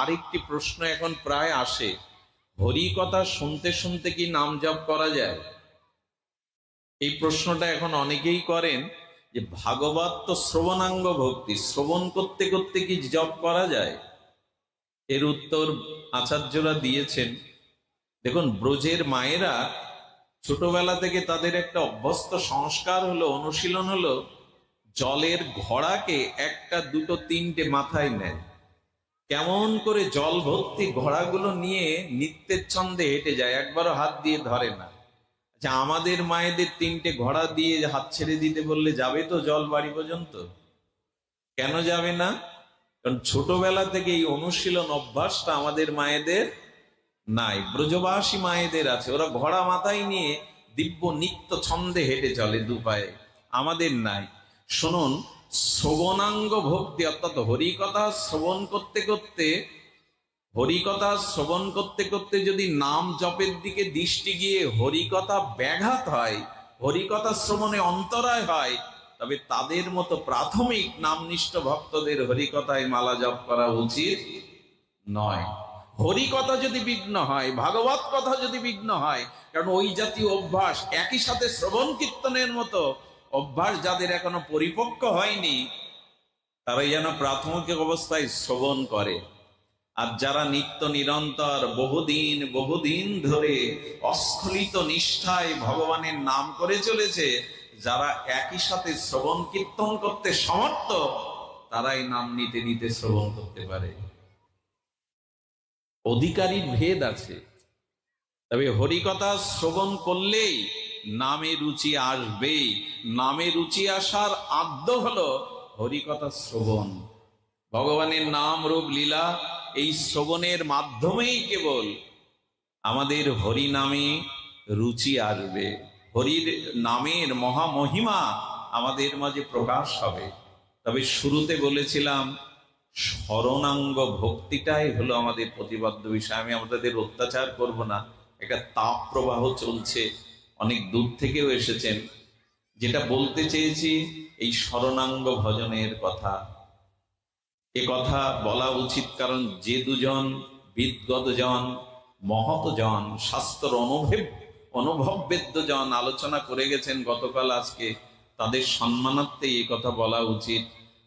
আরেকটি প্রশ্ন এখন প্রায় আসে। হরি কথা শুনতে শুনতে কি নাম জপ করা যায়? এই প্রশ্নটা এখন অনেকেই করেন যে ভাগবত তো শ্রবণাঙ্গ ভক্তি, শ্রবণ করতে করতে কি জপ করা যায়? এর উত্তর আচার্যরা দিয়েছেন। দেখুন, ব্রজের মায়েরা ছোটবেলা থেকে তাদের একটা অভ্যস্ত সংস্কার হলো, অনুশীলন হলো, জলের ঘোড়াকে একটা, দুটো, তিনটে মাথায় নেয়। কেমন করে জল ভর্তি ঘোড়াগুলো নিয়ে নিত্যের ছন্দে হেঁটে যায়, একবারও হাত দিয়ে ধরে না। আচ্ছা আমাদের মায়েদের তিনটে ঘোড়া দিয়ে হাত ছেড়ে দিতে বললে যাবে তো জল বাড়ি পর্যন্ত? কেন যাবে না? কারণ ছোটবেলা থেকে এই অনুশীলন অভ্যাসটা আমাদের মায়েদের নাই, ব্রজবাসী মায়েদের আছে। ওরা ঘোড়া মাথায় নিয়ে দিব্য নিত্য ছন্দে হেঁটে চলে দু পায়ে। আমাদের নাই। শুনুন শ্রবণাঙ্গ ভক্তি, অর্থাৎ হরিকথা শ্রবণ করতে করতে হরিকথা শ্রবণ করতে করতে যদি নাম জপের দিকে দৃষ্টি গিয়ে হরিকথা ব্যাঘাত হয় হরিকথা শ্রবণে অন্তরায় হয়, তবে তাদের মতো প্রাথমিক নামনিষ্ঠ ভক্তদের হরিকথায় মালা জপ করা উচিত নয়। হরিকথা যদি বিঘ্ন হয়, ভাগবত কথা যদি বিঘ্ন হয়, কারণ ওই জাতীয় অভ্যাস একই সাথে শ্রবণ কীর্তনের মতো অভ্যাস যাদের এখনও পরিপক্ক হয়নি, তারাই যেন প্রাথমিক অবস্থায় শ্রবণ করে। আর যারা নিত্য নিরন্তর, বহুদিন বহুদিন ধরে অস্খলিত নিষ্ঠায় ভগবানের নাম করে চলেছে, যারা একই সাথে শ্রবণ কীর্তন করতে সমর্থ, তারাই নাম নিতে নিতে শ্রবণ করতে পারে। অধিকারীর ভেদ আছে। তবে হরিকথা শ্রবণ করলেই নামে রুচি আসবেই। নামে রুচি আসার আদ্য হলো হরিকথা শ্রবণ। ভগবানের নাম রূপ লীলা এই শ্রবণের মাধ্যমেই কেবল আমাদের হরি নামে রুচি আসবে। হরির নামের মহামহিমা আমাদের মাঝে প্রকাশ হবে। তবে শুরুতে বলেছিলাম শরণাঙ্গ ভক্তিটাই হলো আমাদের প্রতিবাদ্য বিষয়। আমি আমাদের অত্যাচার করব না। একটা তাপ প্রবাহ চলছে। অনেক দূর থেকেও এসেছেন। যেটা বলতে চেয়েছি, এই শরণাঙ্গ ভজনের কথা। এ কথা বলা উচিত কারণ যে দুজন বিদগত জন মহত জন শাস্ত্র অনুভব অনুভববেদ্য জন আলোচনা করে গেছেন গতকাল আজকে, তাদের সম্মানার্থে এই কথা বলা উচিত।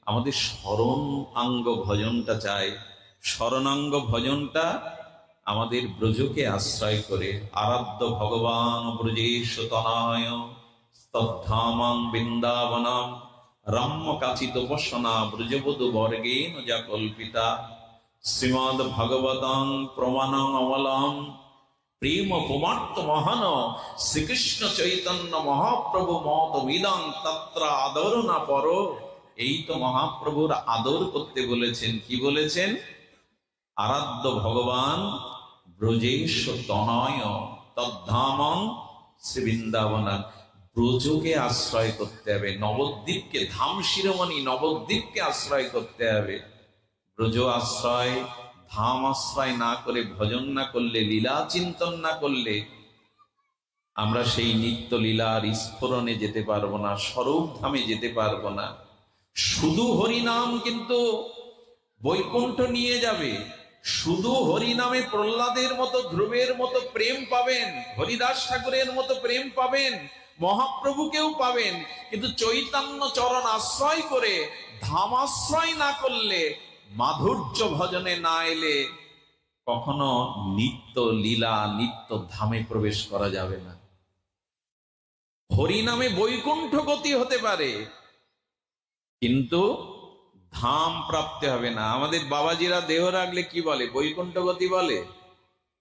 আমাদের স্মরণ আঙ্গ ভজনটা চাই। স্মরণাঙ্গ ভজনটা আমাদের ব্রজকে আশ্রয় করে আরাধ্য ভগবান ব্রজেশ তনায় স্তব্ধামাং বৃন্দাবনাম রাম্য কাচিত বসনা ব্রজবধূ বর্গেন যা কল্পিতা। শ্রীমদ ভগবতং প্রমাণং অমলম প্রেম পুমার্ত মহান শ্রীকৃষ্ণ চৈতন্য মহাপ্রভু মত বিদং তত্র আদর না পর এই তো মহাপ্রভুর আদর করতে বলেছেন। কি বলেছেন? আরাধ্য ভগবান ব্রজেশ তনয় তদ্ধামং শ্রী বৃন্দাবনান ব্রজকে আশ্রয় করতে হবে, নবদ্বীপকে, ধাম শিরোমণি নবদ্বীপকে আশ্রয় করতে হবে। ব্রজ আশ্রয়, ধাম আশ্রয় না করে, ভজন না করলে, লীলা চিন্তন না করলে আমরা সেই নিত্য লীলার স্ফোরণে যেতে পারব না, স্বরূপ ধামে যেতে পারব না। শুধু হরিনাম কিন্তু বৈকুণ্ঠ নিয়ে যাবে। শুধু হরিনামে প্রহ্লাদের মতো, ধ্রুবের মতো প্রেম পাবেন, হরিদাস ঠাকুরের মতো প্রেম পাবেন, মহাপ্রভুকেও পাবেন, কিন্তু চৈতন্য চরণ আশ্রয় করে ধামাশ্রয় না করলে, মাধুর্য ভজনে না এলে, কখনো নিত্য লীলা, নিত্য ধামে প্রবেশ করা যাবে না। হরিনামে বৈকুণ্ঠ গতি হতে পারে, কিন্তু ধাম প্রাপ্তি হবে না। আমাদের বাবাজিরা দেহ রাখলে কি বলে? বৈকুণ্ঠ গতি বলে?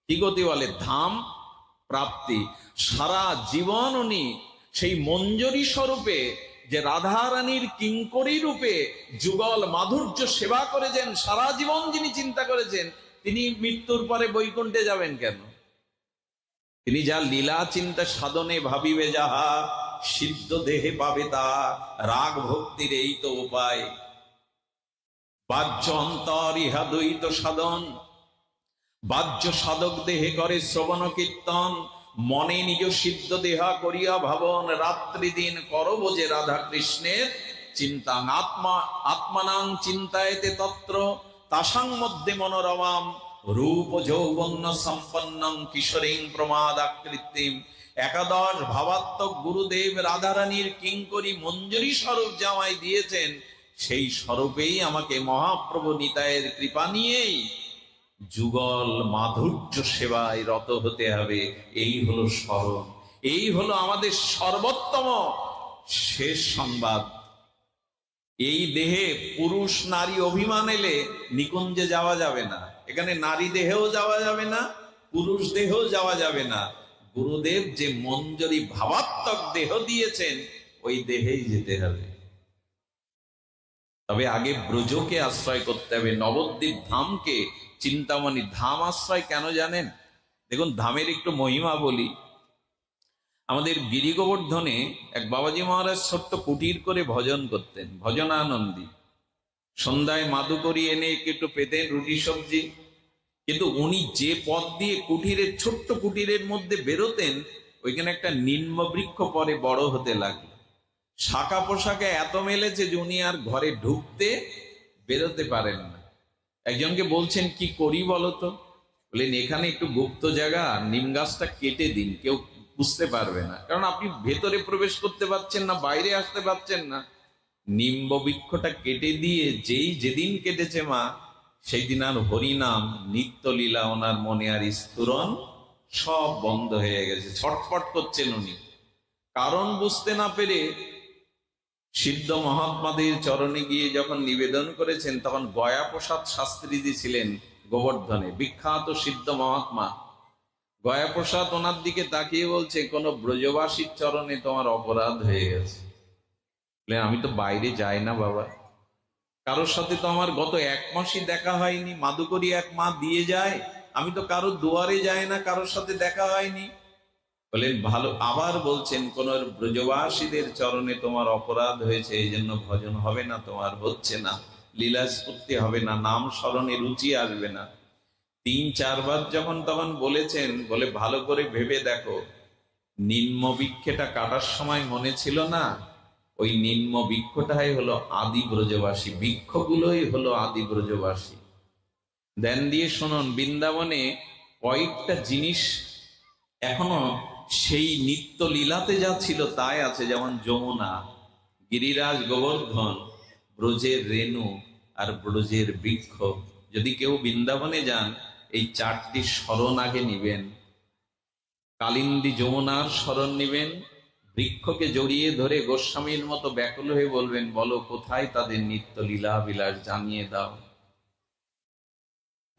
কি গতি বলে? ধাম প্রাপ্তি। সারা জীবন উনি সেই মঞ্জরি স্বরূপে, যে রাধারানীর কিঙ্করী রূপে যুগল মাধুর্য সেবা করেছেন, সারা জীবন যিনি চিন্তা করেছেন, তিনি মৃত্যুর পরে বৈকুণ্ঠে যাবেন কেন? তিনি যা লীলা চিন্তা সাধনে ভাবিবে যাহা, সিদ্ধ দেহে পাবে তা, রাগ ভক্তির এই তো উপায়। বাহ্য অন্তর ইহা দ্বৈত সাধন। বাহ্য সাধক দেহে করে শ্রবণ কীর্তন, মনে নিজ সিদ্ধ দেহা করিয়া ভাবন, রাত্রি দিন কর যে রাধা কৃষ্ণের চিন্তা। আত্মা, আত্মানাং চিন্তায়তে তত্র, তাসাং মধ্যে মনোরমাম, রূপ যৌবন্য সম্পন্নং কিশোরীং প্রমাদাকৃত্রিম একাদশ ভাবাত্মক গুরুদেব রাধারানীর কিঙ্করি মঞ্জুরি স্বরূপ জামাই দিয়েছেন। সেই স্বরূপেই আমাকে মহাপ্রভু নিতায়ের কৃপা নিয়েই যুগল মাধুর্য সেবায় রত হতে হবে। এই হলো স্মরণ এই হলো আমাদের সর্বোত্তম শেষ সংবাদ। এই দেহে পুরুষ, নারী অভিমান এলে নিকুঞ্জে যাওয়া যাবে না। এখানে নারী দেহেও যাওয়া যাবে না, পুরুষ দেহেও যাওয়া যাবে না। গুরুদেব যে মঞ্জরি ভাবাত্মক দেহ দিয়েছেন, ওই দেহেই যেতে হবে। তবে আগে ব্রজকে আশ্রয় করতে হবে, নবদ্বীপ ধামকে, চিন্তামণি ধাম আশ্রয় কেন জানেন? দেখুন, ধামের একটু মহিমা বলি। আমাদের গিরি গোবর্ধনে এক বাবাজি মহারাজ ছোট্ট কুটির করে ভজন করতেন, ভজনানন্দী। সন্ধ্যায় মাদুকরি এনে একটু পেতেন রুটি, সবজি। কিন্তু উনি যে পথ দিয়ে কুটিরের, ছোট্ট কুটিরের মধ্যে বেরোতেন, ওইখানে একটা নিম্ন বৃক্ষ পরে বড় হতে লাগল। শাখা পোশাকে এত মেলেছে যে উনি আর ঘরে ঢুকতে বেরোতে পারেন না। একজনকে বলছেন, কি করি বলতো বললেন, এখানে একটু গুপ্ত জায়গা, নিম গাছটা কেটে দিন, কেউ বুঝতে পারবে না। কারণ আপনি ভেতরে প্রবেশ করতে পারছেন না, বাইরে আসতে পারছেন না। নিম্ব বৃক্ষটা কেটে দিয়ে যেই যেদিন কেটেছে মা সেই দিন আর হরিনাম, নিত্য লীলা ওনার মনে আর স্ফুরণ সব বন্ধ হয়ে গেছে। ছটফট করছেন উনি। কারণ বুঝতে না পেরে সিদ্ধ মহাত্মাদের চরণে গিয়ে যখন নিবেদন করেছেন, তখন গয়া প্রসাদ শাস্ত্রীজি ছিলেন গোবর্ধনে, বিখ্যাত সিদ্ধ মহাত্মা। গয়া প্রসাদ ওনার দিকে তাকিয়ে বলছে, কোন ব্রজবাসীর চরণে তোমার অপরাধ হয়ে গেছে। আমি তো বাইরে যাই না বাবা। কারোর সাথে তো আমার গত এক মাসই দেখা হয়নি। মাদুকরি এক মা দিয়ে যায়। আমি তো কারোর দুয়ারে যাই না, কারোর সাথে দেখা হয়নি। বলেন, ভালো, আবার বলছেন কোন ব্রজবাসীদের চরণে তোমার অপরাধ হয়েছে এই জন্য ভজন হবে না, তোমার হচ্ছে না লীলা স্ফূর্তি হবে না, নাম স্মরণে রুচি আসবে না। তিন, চারবার যখন তখন বলেছেন, বলে ভালো করে ভেবে দেখো, নিম্ন বৃক্ষটা কাটার সময় মনে ছিল না? ওই নিম্ন বৃক্ষটাই হলো আদি ব্রজবাসী, বৃক্ষগুলোই হলো আদি ব্রজবাসী। দেন দিয়ে শুনুন, বৃন্দাবনে কয়েকটা জিনিস এখনও সেই নিত্য লীলাতে যা ছিল তাই আছে, যেমন যমুনা, গিরিরাজ গোবর্ধন, ব্রজের রেণু আর ব্রজের বৃক্ষ। যদি কেউ বৃন্দাবনে যান, এই চারটি স্মরণ আগে নিবেন। কালিন্দী যমুনার স্মরণ নিবেন। বৃক্ষকে জড়িয়ে ধরে গোস্বামীর মতো ব্যাকুল হয়ে বলবেন, বলো, কোথায় তাদের নিত্য লীলা বিলাস জানিয়ে দাও?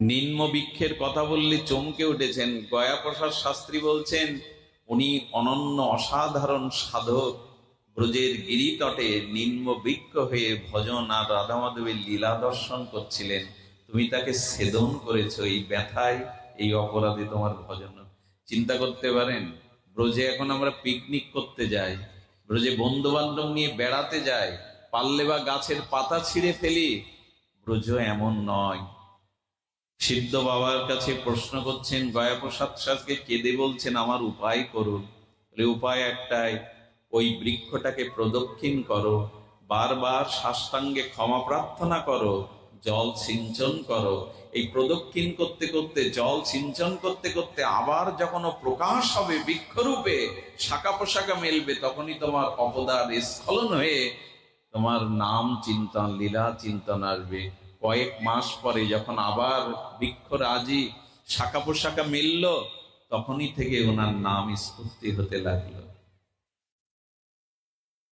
নিম্ন বৃক্ষের কথা বললে চমকে উঠেছেন। গয়াপ্রসাদ শাস্ত্রী বলছেন উনি অনন্য অসাধারণ সাধক। ব্রজের গিরিতটে নিম্ন বৃক্ষ হয়ে ভজন আর রাধা মাধবের লীলা দর্শন করছিলেন। তুমি তাকে সেদন করেছ এই ব্যথায়, এই অপরাধে তোমার ভজন। চিন্তা করতে পারেন, ব্রজে এখন আমরা পিকনিক করতে যাই। ব্রজে বন্ধু বান্ধব নিয়ে বেড়াতে যাই। পারলে বা গাছের পাতা ছিঁড়ে ফেলি। ব্রজ এমন নয় সিদ্ধ বাবার কাছে প্রশ্ন করছেন, গয়াপ্রসাদ শাসকে কেঁদে বলছেন, আমার উপায় করুন উপায় একটাই, ওই বৃক্ষটাকে প্রদক্ষিণ করো, বারবার সাষ্টাঙ্গে ক্ষমা প্রার্থনা করো, জল সিঞ্চন করো। এই প্রদক্ষিণ করতে করতে, জল সিঞ্চন করতে করতে আবার যখন প্রকাশ হবে বৃক্ষরূপে, শাখা পোশাকা মেলবে, তখনই তোমার অপদার স্খলন হয়ে তোমার নাম চিন্তন, লীলা চিন্তন আসবে। কয়েক মাস পরে যখন আবার বৃক্ষ রাজি, শাখা পোশাখা মিলল, তখনই থেকে ওনার নাম স্ফূর্তি হতে লাগল।